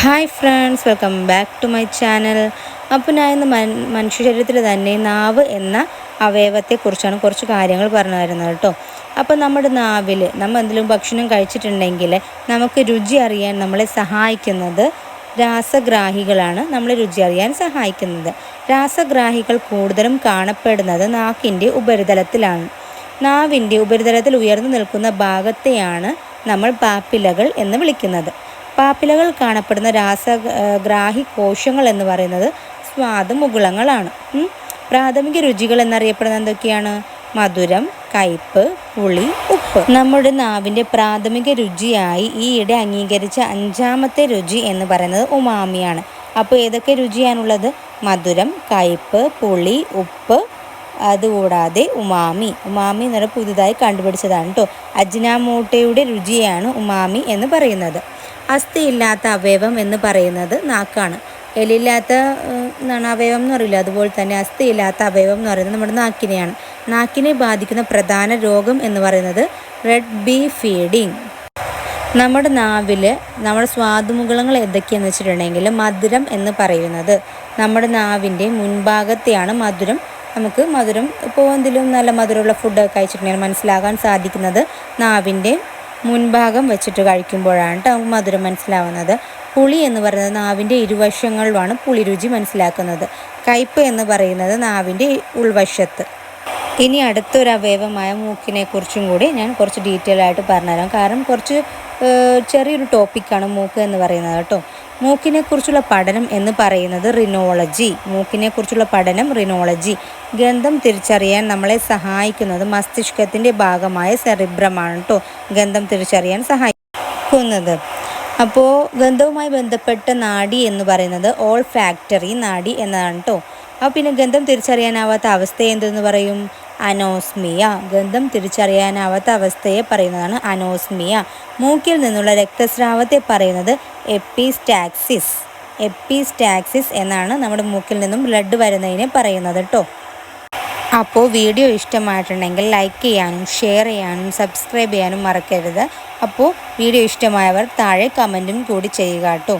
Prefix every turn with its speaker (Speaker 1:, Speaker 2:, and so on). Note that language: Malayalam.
Speaker 1: Hi friends welcome back to my channel അപ്പോൾ ഞാൻ ഇന്ന് മനുഷ്യ ശരീരത്തിൽ തന്നെ നാവ് എന്ന അവയവത്തെക്കുറിച്ചാണ് കുറച്ച് കാര്യങ്ങൾ പറഞ്ഞു തരുന്നത് കേട്ടോ. അപ്പോൾ നമ്മുടെ നാവിൽ നമ്മൾ എന്തെങ്കിലും ഭക്ഷണം കഴിച്ചിട്ടുണ്ടെങ്കിൽ നമുക്ക് രുചി അറിയാൻ നമ്മളെ സഹായിക്കുന്നത് രാസഗ്രാഹികളാണ്. നമ്മളെ രുചി അറിയാൻ സഹായിക്കുന്നത്. രാസഗ്രാഹികൾ കൂടുതലും കാണപ്പെടുന്നത് നാക്കിന്റെ ഉപരിതലത്തിലാണ്. നാവിന്റെ ഉപരിതലത്തിൽ ഉയർന്നു നിൽക്കുന്ന ഭാഗത്തെയാണ് നമ്മൾ പാപ്പിലകൾ എന്ന് വിളിക്കുന്നത്. പാപ്പിലകൾ കാണപ്പെടുന്ന രാസഗ്രാഹി കോശങ്ങൾ എന്ന് പറയുന്നത് സ്വാദ് മുകുളങ്ങളാണ്. പ്രാഥമിക രുചികൾ എന്നറിയപ്പെടുന്നത് എന്തൊക്കെയാണ്? മധുരം കയ്പ് പുളി ഉപ്പ്. നമ്മുടെ നാവിന്റെ പ്രാഥമിക രുചിയായി ഈയിടെ അംഗീകരിച്ച അഞ്ചാമത്തെ രുചി എന്ന് പറയുന്നത് ഉമാമിയാണ്. അപ്പോൾ ഏതൊക്കെ രുചിയാണുള്ളത്? മധുരം കയ്പ് പുളി ഉപ്പ് അതുകൂടാതെ ഉമാമി. ഉമാമി എന്ന് പറയുന്നത് പുതുതായി കണ്ടുപിടിച്ചതാണ് കേട്ടോ. അജ്നാമൂട്ടയുടെ രുചിയാണ് ഉമാമി എന്ന് പറയുന്നത്. അസ്ഥിയില്ലാത്ത അവയവം എന്ന് പറയുന്നത് നാക്കാണ്. എലില്ലാത്ത എന്നാണ് അവയവം എന്ന് പറയില്ല അതുപോലെ തന്നെ അസ്ഥിയില്ലാത്ത അവയവം എന്ന് പറയുന്നത് നമ്മുടെ നാക്കിനെയാണ്. നാക്കിനെ ബാധിക്കുന്ന പ്രധാന രോഗം എന്ന് പറയുന്നത് റെഡ് ബി ഫീഡിങ്. നമ്മുടെ നാവിൽ നമ്മുടെ സ്വാദുമുകളങ്ങൾ എന്തൊക്കെയാണെന്ന് വെച്ചിട്ടുണ്ടെങ്കിൽ മധുരം എന്ന് പറയുന്നത്. നമ്മുടെ നാവിന്റെ മുൻഭാഗത്തെയാണ് മധുരം. നമുക്ക് മധുരം ഇപ്പോൾ എന്തെങ്കിലും നല്ല മധുരമുള്ള ഫുഡ് കഴിച്ചിട്ടുണ്ടെങ്കിൽ മനസ്സിലാകാൻ സാധിക്കുന്നത് നാവിന്റെ മുൻഭാഗം വെച്ചിട്ട് കഴിക്കുമ്പോഴാണ് ട്ടോ നമുക്ക് മധുരം മനസ്സിലാവുന്നത്. പുളി എന്ന് പറയുന്നത് നാവിന്റെ ഇരുവശങ്ങളിലുമാണ് പുളി രുചി മനസ്സിലാക്കുന്നത്. കയ്പ് എന്ന് പറയുന്നത് നാവിന്റെ ഉൾവശത്ത്. ഇനി അടുത്തൊരു അവയവമായ മൂക്കിനെ കുറിച്ചും കൂടി ഞാൻ കുറച്ച് ഡീറ്റെയിൽ ആയിട്ട് പറഞ്ഞുതരാം. കാരണം കുറച്ച് ചെറിയൊരു ടോപ്പിക്കാണ് മൂക്ക് എന്ന് പറയുന്നത് കേട്ടോ മൂക്കിനെ കുറിച്ചുള്ള പഠനം എന്ന് പറയുന്നത് റിനോളജി. മൂക്കിനെക്കുറിച്ചുള്ള പഠനം റിനോളജി. ഗന്ധം തിരിച്ചറിയാൻ നമ്മളെ സഹായിക്കുന്നത് മസ്തിഷ്കത്തിന്റെ ഭാഗമായ സെറിബ്രമാണ് കേട്ടോ ഗന്ധം തിരിച്ചറിയാൻ സഹായിക്കുന്നത്. അപ്പോൾ ഗന്ധവുമായി ബന്ധപ്പെട്ട നാഡി എന്ന് പറയുന്നത് ഓൾ ഫാക്ടറി നാഡി എന്നതാണ് കേട്ടോ അപ്പോൾ പിന്നെ ഗന്ധം തിരിച്ചറിയാനാവാത്ത അവസ്ഥ എന്തെന്ന് പറയും? അനോസ്മിയ. ഗന്ധം തിരിച്ചറിയാനാവാത്ത അവസ്ഥയെ പറയുന്നതാണ് അനോസ്മിയ. മൂക്കിൽ നിന്നുള്ള രക്തസ്രാവത്തെ പറയുന്നത് എപ്പിസ്റ്റാക്സിസ്. എപ്പിസ്റ്റാക്സിസ് എന്നാണ് നമ്മുടെ മൂക്കിൽ നിന്നും ബ്ലഡ് വരുന്നതിനെ പറയുന്നത് കേട്ടോ അപ്പോൾ വീഡിയോ ഇഷ്ടമായിട്ടുണ്ടെങ്കിൽ ലൈക്ക് ചെയ്യാനും ഷെയർ ചെയ്യാനും സബ്സ്ക്രൈബ് ചെയ്യാനും മറക്കരുത്. അപ്പോൾ വീഡിയോ ഇഷ്ടമായവർ താഴെ കമന്റും കൂടി ചെയ്യുക കേട്ടോ